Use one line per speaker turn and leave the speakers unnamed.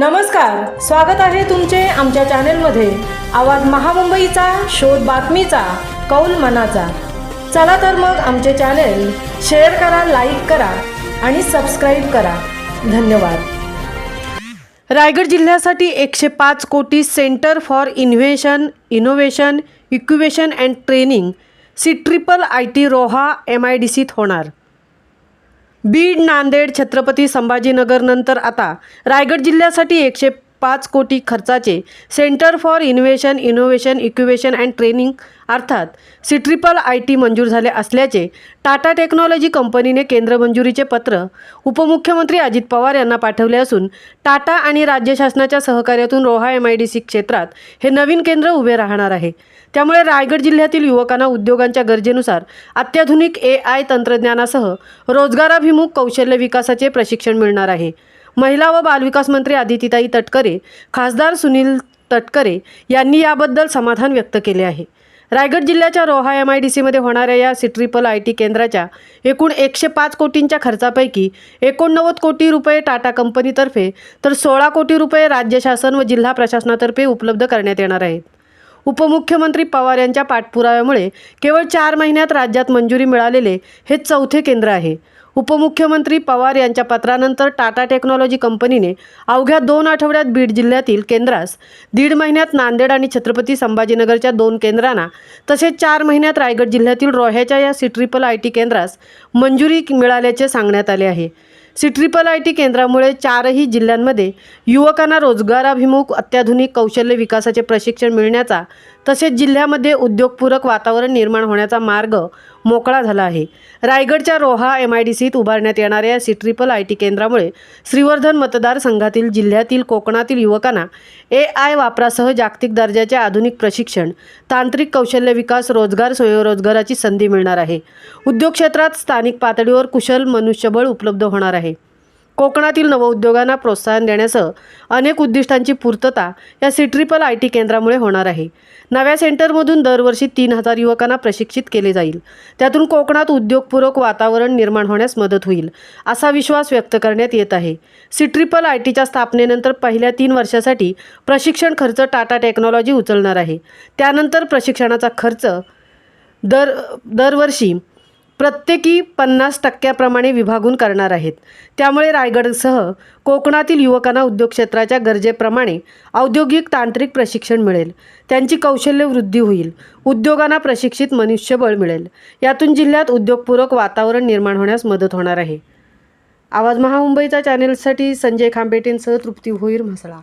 नमस्कार स्वागत आहे तुमचे आमच्या चॅनेलमध्ये. आवाज महामुंबईचा शोध बातमीचा कौल मनाचा. चला तर मग आमचे चॅनेल शेअर करा लाईक करा आणि सबस्क्राईब करा. धन्यवाद. रायगड जिल्ह्यासाठी एकशे पाच कोटी centre for invention innovation incubation and training C triple I T Roha M I D सीत होणार. बीड नांदेड छत्रपती संभाजीनगर नंतर आता रायगड जिल्ह्यासाठी एकशे पाच कोटी खर्चाचे centre for innovation innovation incubation and training अर्थात सिट्रिपल आय टी मंजूर झाले असल्याचे टाटा टेक्नॉलॉजी कंपनीने केंद्र मंजुरीचे पत्र उपमुख्यमंत्री अजित पवार यांना पाठवले असून टाटा आणि राज्य शासनाच्या सहकार्यातून Roha M I D C क्षेत्रात हे नवीन केंद्र उभे राहणार आहे. त्यामुळे रायगड जिल्ह्यातील युवकांना उद्योगांच्या गरजेनुसार अत्याधुनिक ए आय तंत्रज्ञानासह रोजगाराभिमुख कौशल्य विकासाचे प्रशिक्षण मिळणार आहे. महिला व बालविकास मंत्री आदितीताई तटकरे खासदार सुनील तटकरे यांनी याबद्दल समाधान व्यक्त केले आहे. रायगड जिल्ह्याच्या रोहा एम आय डी सीमध्ये होणाऱ्या या सिट्रिपल आय टी केंद्राच्या एकूण एकशे पाच कोटींच्या खर्चापैकी एकोणनव्वद कोटी रुपये टाटा कंपनीतर्फे तर सोळा कोटी रुपये राज्य शासन व जिल्हा प्रशासनातर्फे उपलब्ध करण्यात येणार आहेत. उपमुख्यमंत्री पवार यांच्या पाठपुराव्यामुळे केवळ चार महिन्यात राज्यात मंजुरी मिळालेले हे चौथे केंद्र आहे. उपमुख्यमंत्री पवार यांच्या पत्रानंतर टाटा टेक्नॉलॉजी कंपनीने अवघ्या दोन आठवड्यात बीड जिल्ह्यातील केंद्रास दीड महिन्यात नांदेड आणि छत्रपती संभाजीनगरच्या दोन केंद्रांना तसेच चार महिन्यात रायगड जिल्ह्यातील रोह्याच्या या सी ट्रिपल आय टी केंद्रास मंजुरी मिळाल्याचे सांगण्यात आले आहे. सी ट्रिपल आय टी केंद्रामुळे चारही जिल्ह्यांमध्ये युवकांना रोजगाराभिमुख अत्याधुनिक कौशल्य विकासाचे प्रशिक्षण मिळण्याचा तसेच जिल्ह्यामध्ये उद्योगपूरक वातावरण निर्माण होण्याचा मार्ग मोकळा झाला आहे. रायगडच्या रोहा एम आय डी सीत उभारण्यात येणाऱ्या सी ट्रिपल आय टी केंद्रामुळे श्रीवर्धन मतदारसंघातील जिल्ह्यातील कोकणातील युवकांना ए आय वापरासह जागतिक दर्जाचे आधुनिक प्रशिक्षण तांत्रिक कौशल्य विकास रोजगार स्वयंरोजगाराची संधी मिळणार आहे. उद्योग क्षेत्रात स्थानिक पातळीवर कुशल मनुष्यबळ उपलब्ध होणार आहे. कोकणातील नवउद्योगांना प्रोत्साहन देण्यासह अनेक उद्दिष्टांची पूर्तता या सिट्रिपल आय टी केंद्रामुळे होणार आहे. नव्या सेंटरमधून दरवर्षी तीन हजार युवकांना प्रशिक्षित केले जाईल. त्यातून कोकणात उद्योगपूरक वातावरण निर्माण होण्यास मदत होईल असा विश्वास व्यक्त करण्यात येत आहे. सिट्रिपल आय टीच्या स्थापनेनंतर पहिल्या तीन वर्षासाठी प्रशिक्षण खर्च टाटा टेक्नॉलॉजी उचलणार आहे. त्यानंतर प्रशिक्षणाचा खर्च दर दरवर्षी प्रत्येकी पन्नास टक्क्याप्रमाणे विभागून करणार आहेत. त्यामुळे रायगडसह कोकणातील युवकांना उद्योग क्षेत्राच्या गरजेप्रमाणे औद्योगिक तांत्रिक प्रशिक्षण मिळेल. त्यांची कौशल्य वृद्धी होईल. उद्योगांना प्रशिक्षित मनुष्यबळ मिळेल. यातून जिल्ह्यात उद्योगपूरक वातावरण निर्माण होण्यास मदत होणार आहे. आवाज महामुंबईचा चॅनेलसाठी संजय खांबेटेंसह तृप्ती भोईर म्हसळा.